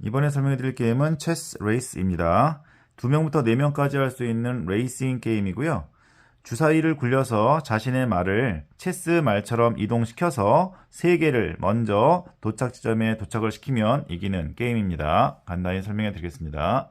이번에 설명해 드릴 게임은 체스 레이스입니다. 2명부터 4명까지 할 수 있는 레이싱 게임이고요. 주사위를 굴려서 자신의 말을 체스 말처럼 이동시켜서 3개를 먼저 도착 지점에 도착을 시키면 이기는 게임입니다. 간단히 설명해 드리겠습니다.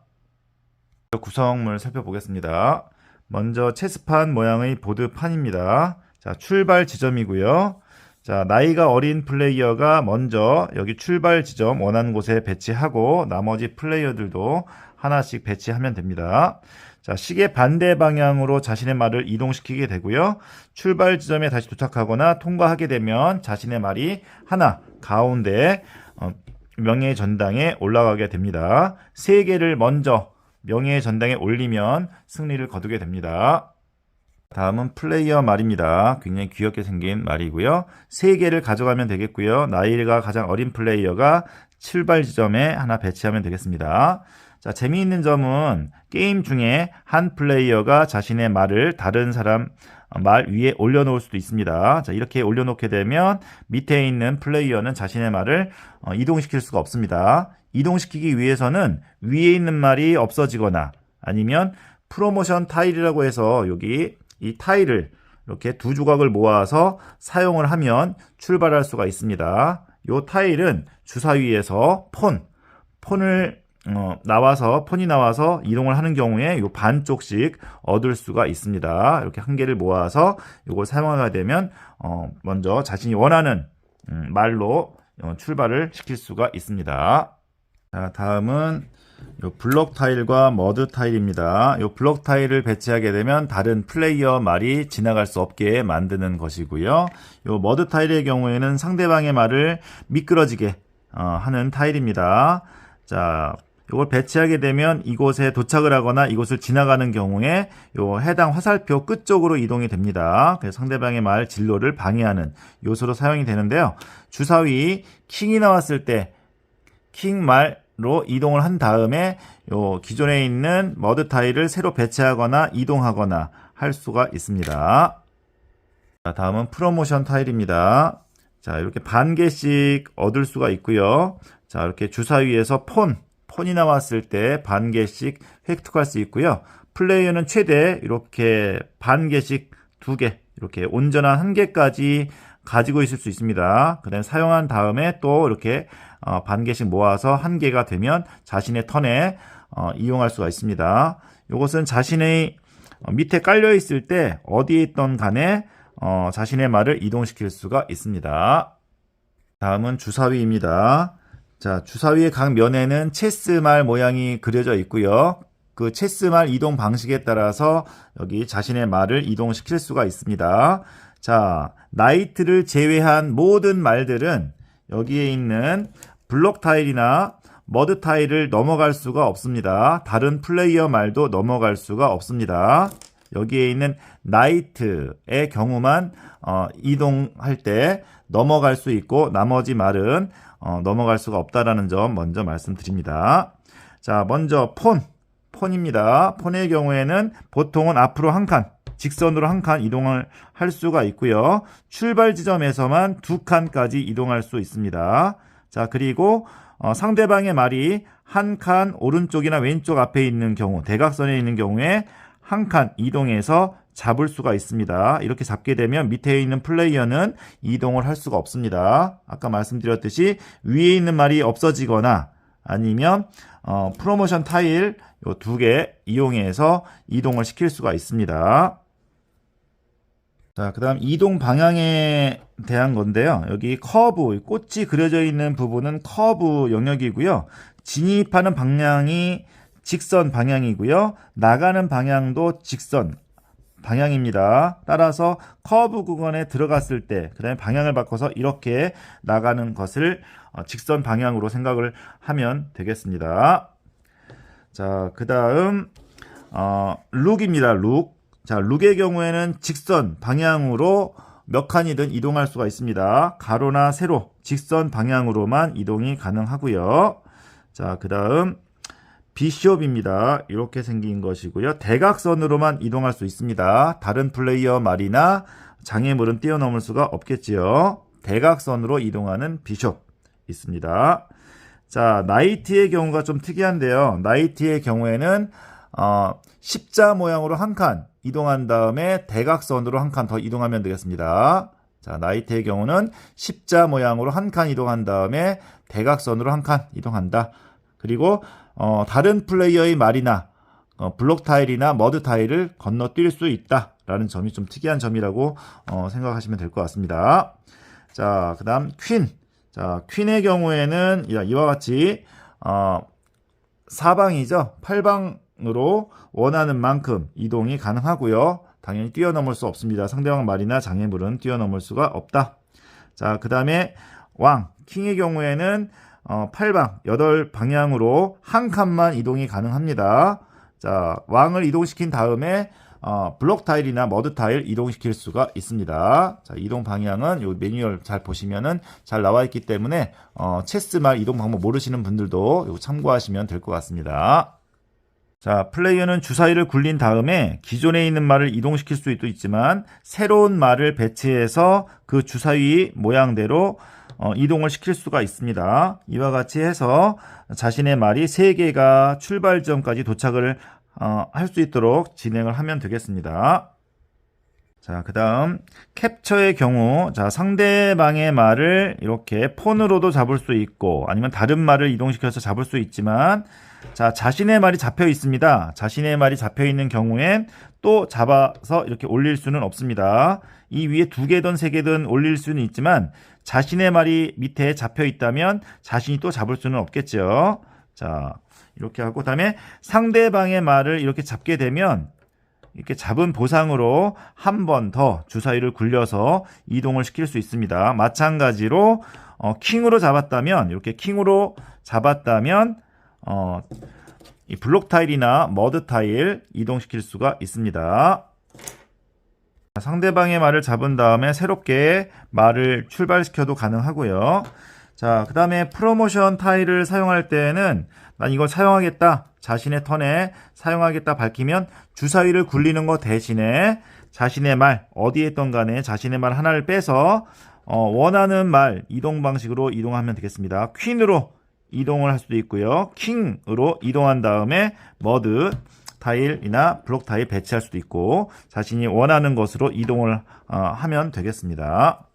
구성물 살펴보겠습니다. 먼저 체스판 모양의 보드판입니다. 자, 출발 지점이고요. 자, 나이가 어린 플레이어가 먼저 여기 출발 지점 원하는 곳에 배치하고 나머지 플레이어들도 하나씩 배치하면 됩니다. 자, 시계 반대 방향으로 자신의 말을 이동시키게 되고요. 출발 지점에 다시 도착하거나 통과하게 되면 자신의 말이 하나 가운데 어, 명예의 전당에 올라가게 됩니다. 세 개를 먼저 명예의 전당에 올리면 승리를 거두게 됩니다. 다음은 플레이어 말입니다. 굉장히 귀엽게 생긴 말이고요. 세 개를 가져가면 되겠고요. 나이가 가장 어린 플레이어가 출발 지점에 하나 배치하면 되겠습니다. 자, 재미있는 점은 게임 중에 한 플레이어가 자신의 말을 다른 사람 말 위에 올려놓을 수도 있습니다. 자, 이렇게 올려놓게 되면 밑에 있는 플레이어는 자신의 말을 어, 이동시킬 수가 없습니다. 이동시키기 위해서는 위에 있는 말이 없어지거나 아니면 프로모션 타일이라고 해서 여기 이 타일을 이렇게 두 조각을 모아서 사용을 하면 출발할 수가 있습니다. 이 타일은 주사위에서 폰, 폰을 어, 나와서 폰이 나와서 이동을 하는 경우에 요 반쪽씩 얻을 수가 있습니다. 이렇게 한 개를 모아서 이걸 사용하게 되면 어, 먼저 자신이 원하는 음, 말로 어, 출발을 시킬 수가 있습니다. 자, 다음은 요 블록 타일과 머드 타일입니다. 요 블록 타일을 배치하게 되면 다른 플레이어 말이 지나갈 수 없게 만드는 것이고요. 요 머드 타일의 경우에는 상대방의 말을 미끄러지게 어, 하는 타일입니다. 자, 이걸 배치하게 되면 이곳에 도착을 하거나 이곳을 지나가는 경우에 요 해당 화살표 끝 쪽으로 이동이 됩니다. 그래서 상대방의 말 진로를 방해하는 요소로 사용이 되는데요. 주사위 킹이 나왔을 때 킹 말로 이동을 한 다음에 요 기존에 있는 머드 타일을 새로 배치하거나 이동하거나 할 수가 있습니다. 자, 다음은 프로모션 타일입니다. 자, 이렇게 반 개씩 얻을 수가 있고요. 자, 이렇게 주사위에서 폰, 폰이 나왔을 때 반 개씩 획득할 수 있고요. 플레이어는 최대 이렇게 반 개씩 두 개, 이렇게 온전한 한 개까지 가지고 있을 수 있습니다. 그다음 사용한 다음에 또 이렇게 어, 반 개씩 모아서 한 개가 되면 자신의 턴에 어, 이용할 수가 있습니다. 이것은 자신의 어, 밑에 깔려 있을 때 어디에 있던 간에 어, 자신의 말을 이동시킬 수가 있습니다. 다음은 주사위입니다. 자, 주사위의 각 면에는 체스말 모양이 그려져 있고요. 그 체스말 이동 방식에 따라서 여기 자신의 말을 이동시킬 수가 있습니다. 자, 나이트를 제외한 모든 말들은 여기에 있는 블록 타일이나 머드 타일을 넘어갈 수가 없습니다. 다른 플레이어 말도 넘어갈 수가 없습니다. 여기에 있는 나이트의 경우만 어, 이동할 때 넘어갈 수 있고 나머지 말은 어, 넘어갈 수가 없다라는 점 먼저 말씀드립니다. 자, 먼저 폰, 폰입니다. 폰의 경우에는 보통은 앞으로 한 칸, 직선으로 한 칸 이동을 할 수가 있고요. 출발 지점에서만 두 칸까지 이동할 수 있습니다. 자, 그리고 어, 상대방의 말이 한 칸 오른쪽이나 왼쪽 앞에 있는 경우, 대각선에 있는 경우에 한 칸 이동해서 잡을 수가 있습니다. 이렇게 잡게 되면 밑에 있는 플레이어는 이동을 할 수가 없습니다. 아까 말씀드렸듯이 위에 있는 말이 없어지거나 아니면 어, 프로모션 타일 요 두 개 이용해서 이동을 시킬 수가 있습니다. 자, 그 다음 이동 방향에 대한 건데요. 여기 커브, 꽃이 그려져 있는 부분은 커브 영역이고요. 진입하는 방향이 직선 방향이고요. 나가는 방향도 직선 방향입니다. 따라서 커브 구간에 들어갔을 때, 그 다음에 방향을 바꿔서 이렇게 나가는 것을 어, 직선 방향으로 생각을 하면 되겠습니다. 자, 그 다음, 어, 룩입니다. 룩. 자, 룩의 경우에는 직선 방향으로 몇 칸이든 이동할 수가 있습니다. 가로나 세로, 직선 방향으로만 이동이 가능하고요. 자, 그 다음, 비숍입니다. 이렇게 생긴 것이고요. 대각선으로만 이동할 수 있습니다. 다른 플레이어 말이나 장애물은 뛰어넘을 수가 없겠지요. 대각선으로 이동하는 비숍 있습니다. 자, 나이트의 경우가 좀 특이한데요. 나이트의 경우에는 어, 십자 모양으로 한 칸 이동한 다음에 대각선으로 한 칸 더 이동하면 되겠습니다. 자, 나이트의 경우는 십자 모양으로 한 칸 이동한 다음에 대각선으로 한 칸 이동한다. 그리고 어, 다른 플레이어의 말이나 어, 블록 타일이나 머드 타일을 건너뛸 수 있다라는 점이 좀 특이한 점이라고 어, 생각하시면 될 것 같습니다. 자, 그다음 퀸. 자, 퀸의 경우에는 이- 이와 같이 어, 사방이죠. 팔방으로 원하는 만큼 이동이 가능하고요. 당연히 뛰어넘을 수 없습니다. 상대방 말이나 장애물은 뛰어넘을 수가 없다. 자, 그 다음에 왕, 킹의 경우에는 어, 8방, 8방향으로 한 칸만 이동이 가능합니다. 자, 왕을 이동시킨 다음에 어, 블록 타일이나 머드 타일 이동시킬 수가 있습니다. 자, 이동 방향은 요 매뉴얼 잘 보시면은 잘 나와 있기 때문에 어, 체스 말 이동 방법 모르시는 분들도 요거 참고하시면 될 것 같습니다. 자, 플레이어는 주사위를 굴린 다음에 기존에 있는 말을 이동시킬 수도 있지만 새로운 말을 배치해서 그 주사위 모양대로 어, 이동을 시킬 수가 있습니다. 이와 같이 해서 자신의 말이 3개가 출발점까지 도착을 어, 할 수 있도록 진행을 하면 되겠습니다. 자, 그 다음, 캡처의 경우, 자, 상대방의 말을 이렇게 폰으로도 잡을 수 있고, 아니면 다른 말을 이동시켜서 잡을 수 있지만, 자, 자신의 말이 잡혀 있습니다. 자신의 말이 잡혀 있는 경우엔 또 잡아서 이렇게 올릴 수는 없습니다. 이 위에 두 개든 세 개든 올릴 수는 있지만, 자신의 말이 밑에 잡혀 있다면 자신이 또 잡을 수는 없겠죠. 자, 이렇게 하고, 그 다음에 상대방의 말을 이렇게 잡게 되면, 이렇게 잡은 보상으로 한 번 더 주사위를 굴려서 이동을 시킬 수 있습니다. 마찬가지로 어, 킹으로 잡았다면 이렇게 킹으로 잡았다면 어, 이 블록 타일이나 머드 타일 이동시킬 수가 있습니다. 상대방의 말을 잡은 다음에 새롭게 말을 출발시켜도 가능하고요. 자, 그 다음에 프로모션 타일을 사용할 때는 난 이걸 사용하겠다. 자신의 턴에 사용하겠다 밝히면 주사위를 굴리는 것 대신에 자신의 말, 어디에 있던 간에 자신의 말 하나를 빼서 어, 원하는 말 이동 방식으로 이동하면 되겠습니다. 퀸으로 이동을 할 수도 있고요. 킹으로 이동한 다음에 머드 타일이나 블록 타일 배치할 수도 있고 자신이 원하는 것으로 이동을 어, 하면 되겠습니다.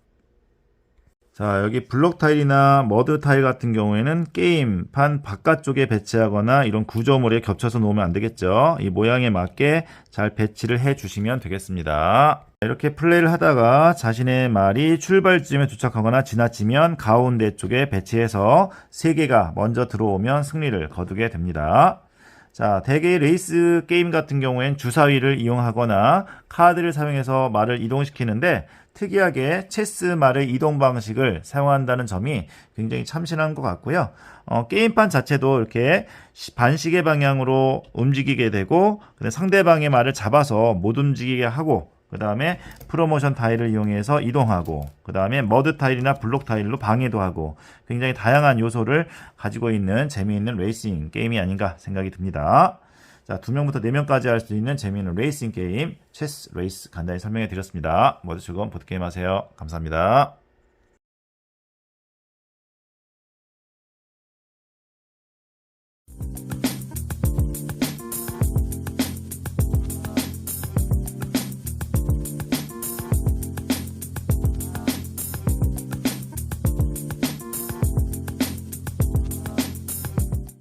자, 여기 블록 타일이나 머드 타일 같은 경우에는 게임판 바깥쪽에 배치하거나 이런 구조물에 겹쳐서 놓으면 안 되겠죠. 이 모양에 맞게 잘 배치를 해 주시면 되겠습니다. 이렇게 플레이를 하다가 자신의 말이 출발점에 도착하거나 지나치면 가운데 쪽에 배치해서 3개가 먼저 들어오면 승리를 거두게 됩니다. 자, 대개 레이스 게임 같은 경우엔 주사위를 이용하거나 카드를 사용해서 말을 이동시키는데 특이하게 체스 말의 이동 방식을 사용한다는 점이 굉장히 참신한 것 같고요. 어, 게임판 자체도 이렇게 시- 반시계 방향으로 움직이게 되고 상대방의 말을 잡아서 못 움직이게 하고 그 다음에 프로모션 타일을 이용해서 이동하고 그 다음에 머드 타일이나 블록 타일로 방해도 하고 굉장히 다양한 요소를 가지고 있는 재미있는 레이싱 게임이 아닌가 생각이 듭니다. 자, 두 명부터 네 명까지 할 수 있는 재미있는 레이싱 게임 체스 레이스 간단히 설명해 드렸습니다. 모두 즐거운 보드게임 하세요. 감사합니다.